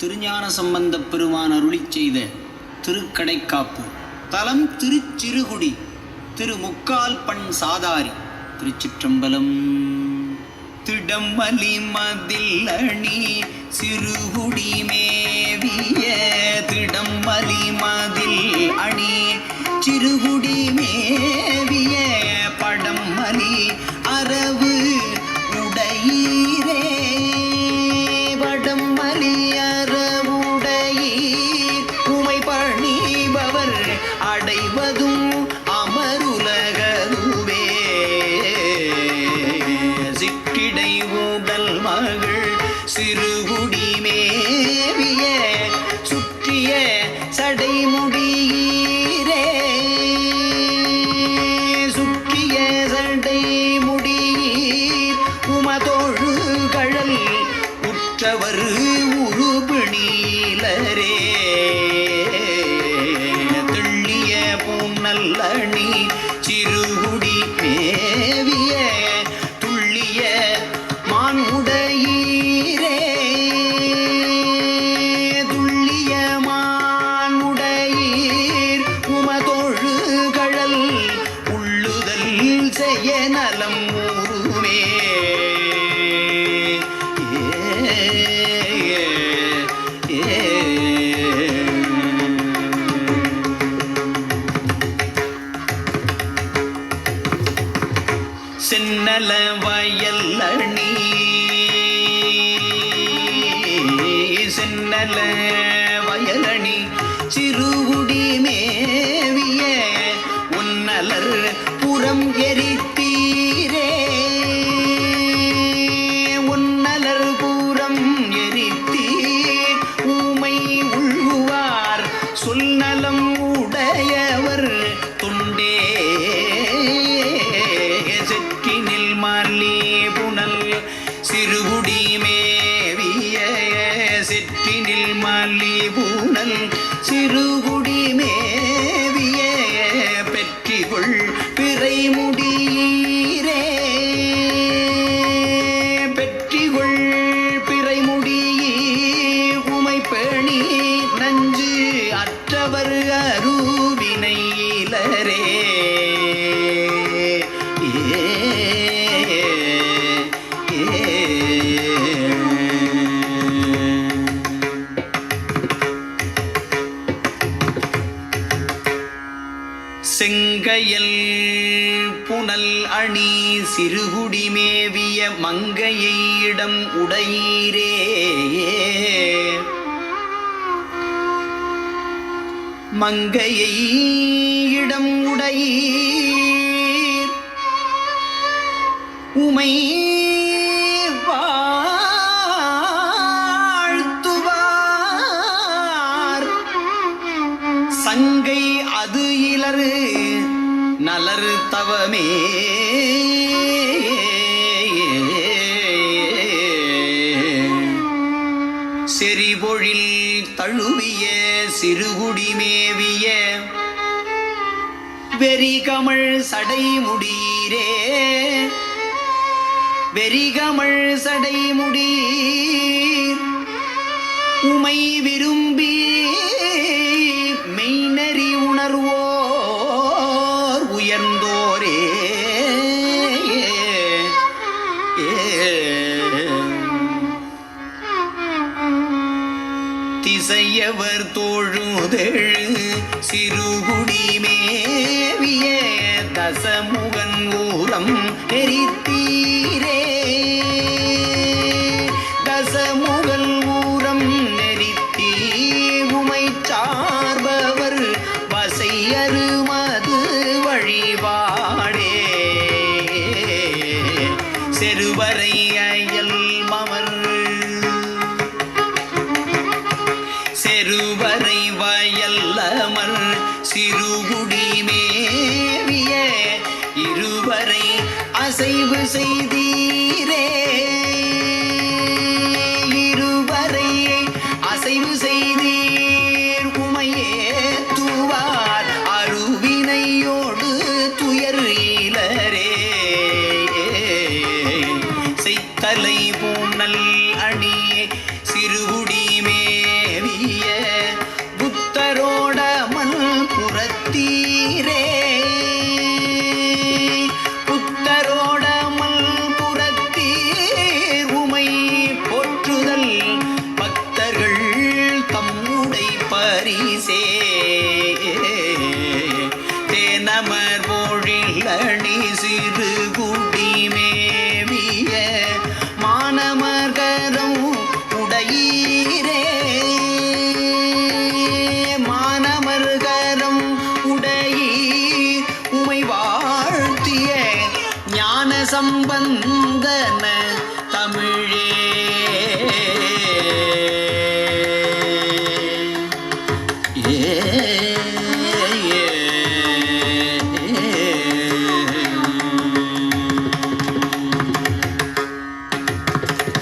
திருஞான சம்பந்தப் பெருமான் அருளி செய்த திருக்கடைக்காப்பு. தலம் திருச்சிறுகுடி திரு முக்கால் பண் சாதாரி திருச்சிற்றம்பலம். திடமலி மதில் அணி சிறுகுடி மேவிய திடமலி மதில் அணி சிறுகுடி மேவிய படம் மலி அடைவதும் அமருலகதுவே சிற்றிடை ஊடல் மகள் சிறுகுடி மேவிய சுற்றிய சடைமுடியீரே சுற்றிய சடைமுடியீர் உமதொழு கழல் உற்றவர் சிறுகுடி மேவிய சென்னல வயல் அணி. சென்னல வயலணி சிறுகுடி மேவிய உன்னலர் புறம் எரித்தீரே செற்றினில் சிறுகுடி மே செங்கையல் புனல் அணி சிறுகுடி மேவிய மங்கையை இடம் உடையீரே. மங்கையை இடம் உடையீர். உமை நலரு தவமே செறிபொழில் தழுவிய சிறுகுடிமேவிய வெறிகமள் சடைமுடீரே. வெறிகமள் சடைமுடீர். உமை விரும்ப இசையவர் தோழுதெழு. சிறுகுடி மேவிய தசமுகன் ஊரம் நெறித்தீரே. தசமுகன் ஊரம் நெறித்தீ உமை சார்பவர் வசையருமது வழிபாடே. செருவரை அயல் மமர் சிறுகுடி மேவிய இருவரை அசைவு செய்தி சம்பந்தன தமிழே. ஏ